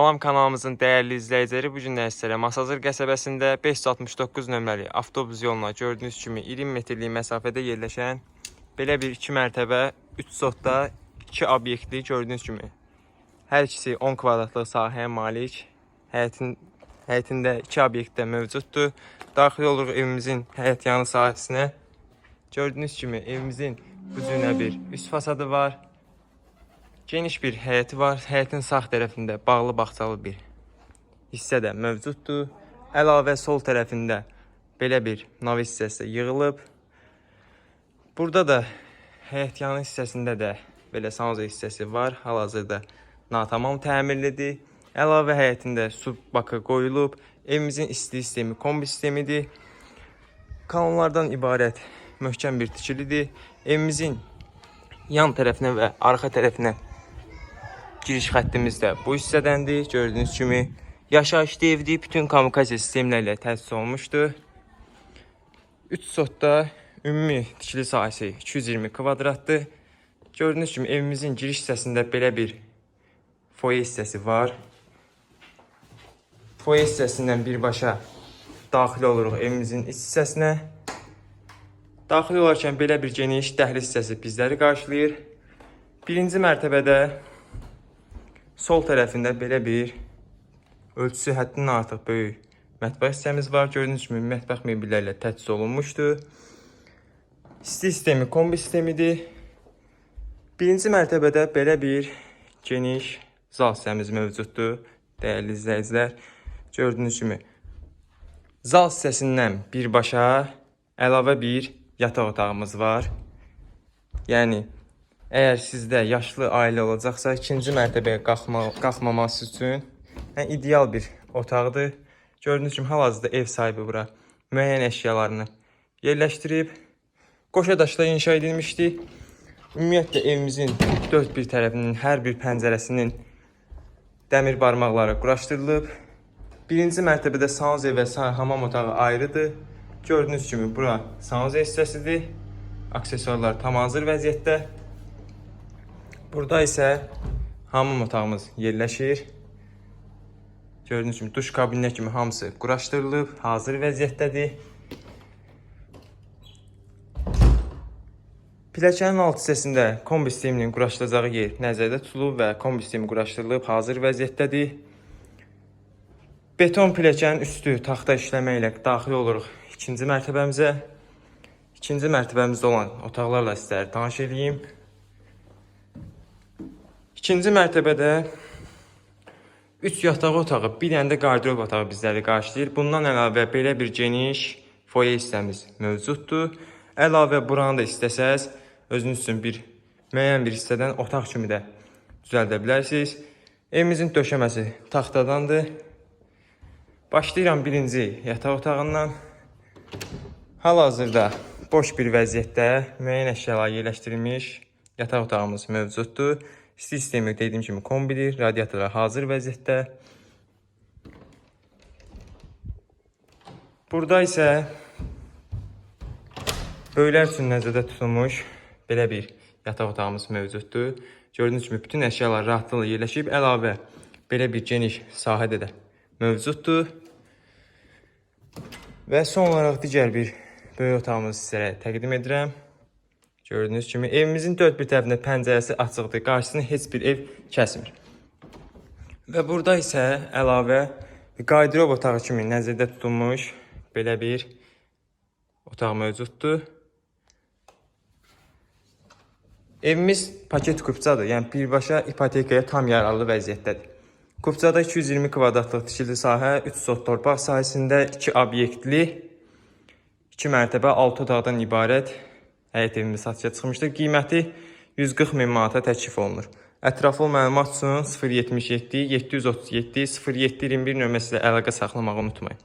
Salam kanalımızın dəyərli izləyiciləri, bu gün sizlərə Masazır qəsəbəsində 569 nömrəli avtobus yoluna gördüyünüz kimi 20 metrlik məsafədə yerləşən belə bir 2 mərtəbə, 3 sotda 2 obyektli gördüyünüz kimi hər ikisi 10 kvadratlıq sahəyə malik. Həyətin həyətində 2 obyekt də mövcuddur. Daxil oluruq evimizin həyət yanı sahəsinə. Gördüyünüz kimi evimizin bu cünə bir üst fasadı var. Geniş bir həyəti var. Həyətin sağ tərəfində bağlı bağçalı bir hissə də mövcuddur. Əlavə sol tərəfində belə bir nav hissəsi yığılıb. Burada da həyət yanı hissəsində də belə sanuzə hissəsi var. Hal-hazırda natamam təmirlidir. Əlavə həyətində su bakı qoyulub. Evimizin isti sistemi kombi sistemidir. Kanallardan ibarət möhkəm bir tikilidir. Evimizin yan tərəfinə və arxa tərəfinə giriş xəttimiz də bu hissədəndir. Gördüyünüz kimi yaşayışlı evdir. Bütün kommunikasiya sistemləri ilə təsis olunmuşdur. 3 sotda ümumi tikili sahəsi 220 kvadratdır. Gördüyünüz kimi evimizin giriş hissəsində belə bir foye hissəsi var. Foye hissəsindən birbaşa daxil oluruq evimizin iç hissəsinə. Daxil olarkən belə bir geniş dəhliz hissəsi bizləri qarşılayır. Birinci mərtəbədə sol tərəfində belə bir ölçüsü həddindən artıq böyük mətbəx hissəmiz var. Gördüyünüz kimi mətbəx mebellərlə təchiz olunmuşdur. İsti sistemi kombi sistemidir. Birinci mərtəbədə belə bir geniş zal hissəmiz mövcuddur. Dəyərli izləyicilər, gördüyünüz kimi zal hissəsindən birbaşa əlavə bir yataq otağımız var. Yəni əgər sizdə yaşlı ailə olacaqsa, ikinci mərtəbəyə qalxma, qalxmaması üçün yəni, ideal bir otaqdır. Gördüyünüz kimi hal-hazırda ev sahibi bura müəyyən əşyalarını yerləşdirib. Qoşa daşla inşa edilmişdi. Ümumiyyətlə evimizin dörd bir tərəfinin hər bir pəncərəsinin dəmir barmaqları quraşdırılıb. Birinci mərtəbədə sanuze və hamam otağı ayrıdır. Gördüyünüz kimi bura sanuze hissəsidir. Aksesuarlar tam hazır vəziyyətdə. Burada isə hamam otağımız yerləşir. Gördüyünüz kimi duş kabininə kimi hamısı quraşdırılıb, hazır vəziyyətdədir. Pilləkənin alt hissəsində kombi sisteminin quraşdıracağı yer nəzərdə tutulub və kombi sistemi quraşdırılıb, hazır vəziyyətdədir. Beton pilləkənin üstü taxta işləmə ilə daxil oluruq ikinci mərtəbəmizə. İkinci mərtəbəmizdə olan otaqlarla sizlərə tanış edeyim. İkinci mərtəbədə 3 yataq otağı, bir dənə də qardırob otağı bizləri qarşılayır. Bundan əlavə belə bir geniş foye hissəmiz mövcuddur. Əlavə buranı da istəsəz özünüz üçün bir müəyyən bir hissədən otaq kimi də düzəldə bilərsiniz. Evimizin döşəməsi taxtadandır. Başlayıram birinci yataq otağından. Hal-hazırda boş bir vəziyyətdə müəyyən əşyalar yerləşdirilmiş yataq otağımız mövcuddur. Sistemi dediyim kimi kombidir, radiatorlar hazır vəziyyətdə. Burada isə böyüklər üçün nəzərdə tutulmuş belə bir yataq otağımız mövcuddur. Gördüyünüz kimi bütün əşyalar rahatlıqla yerləşib, əlavə belə bir geniş sahədə də mövcuddur. Və son olaraq digər bir böyük otağımızı sizlərə təqdim edirəm. Gördüyünüz kimi evimizin dörd bir tərəfində pəncərəsi açıqdır. Qarşısını heç bir ev kəsmir. Və burada isə əlavə qardırob otağı kimi nəzərdə tutulmuş belə bir otaq mövcuddur. Evimiz paket kupçadır. Yəni birbaşa ipotekaya tam yararlı vəziyyətdədir. Kupçada 220 kvadratlıq tikili sahə, 3 sot torpaq sahəsində 2 obyektli 2 mərtəbə 6 otaqdan ibarət həyət evimiz satışa çıxmışdır. Qiyməti 140 min manata təklif olunur. Ətraflı məlumat üçün 077 737 0721 nömrəsi ilə əlaqə saxlamağı unutmayın.